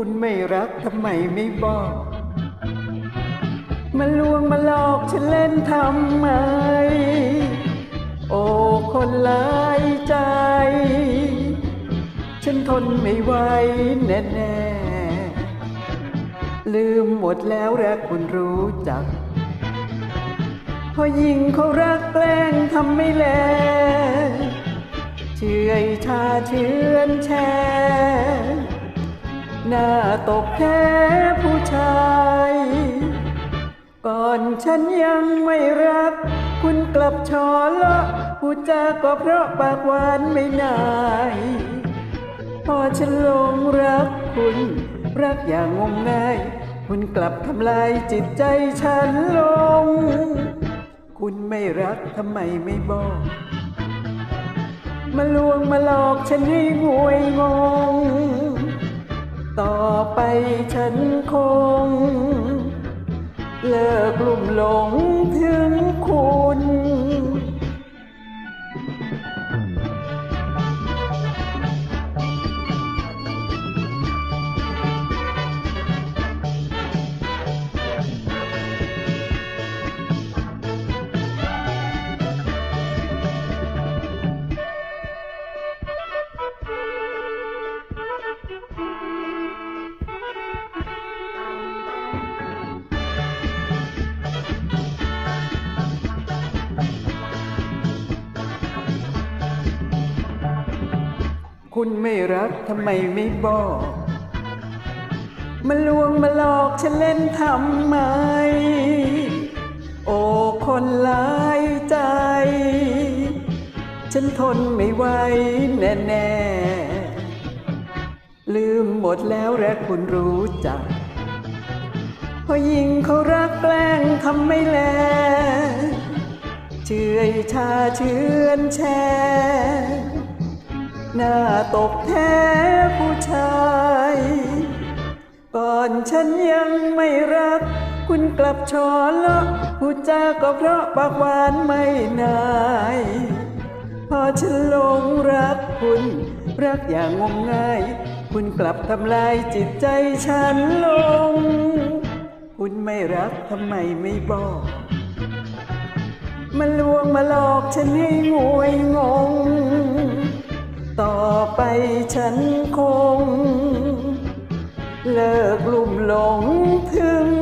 ุณไม่รักทำไมไม่บอก มาลวงมาหลอกฉันเล่นทำไม โอ้คนหลายใจ ฉันทนไม่ไหวแน่แน่ลืมหมดแล้วรักคุณรู้จัก พอยิงเขารักแกล้งทำไม่แลเชื่อยชาเชื่อนแช่ หน้าตกแค่ผู้ชาย ก่อนฉันยังไม่รัก คุณกลับชอละพูดจาก็เพราะปากหวานไม่นายพอฉันหลงรักคุณ รักอย่างงมงาย คุณกลับทำลายจิตใจฉันลง คุณไม่รักทำไมไม่บอกมาลวงมาหลอกฉันให้งวยงง ต่อไปฉันคง เลิกลุ่มหลงถึง คุณไม่รักทำไมไม่บอก มาลวงมาหลอกฉันเล่นทำไม โอ้คนหลายใจ ฉันทนไม่ไหวแน่ๆ ลืมหมดแล้วและคุณรู้จักพอยิงเขารักแกล้งทำไม่แล เชื่อยชาเชื่อนแช่ หน้าตกแท้ผู้ชาย ก่อนฉันยังไม่รัก คุณกลับชอละพูดจาก็เพราะปากหวานไม่นาย พอฉันลงรักคุณ รักอย่างงมงาย คุณกลับทำลายจิตใจฉันลง คุณไม่รักทำไมไม่บอกมาลวงมาหลอกฉันให้งวยงง ต่อไปฉันคง เลิกลุ่มหลงถึง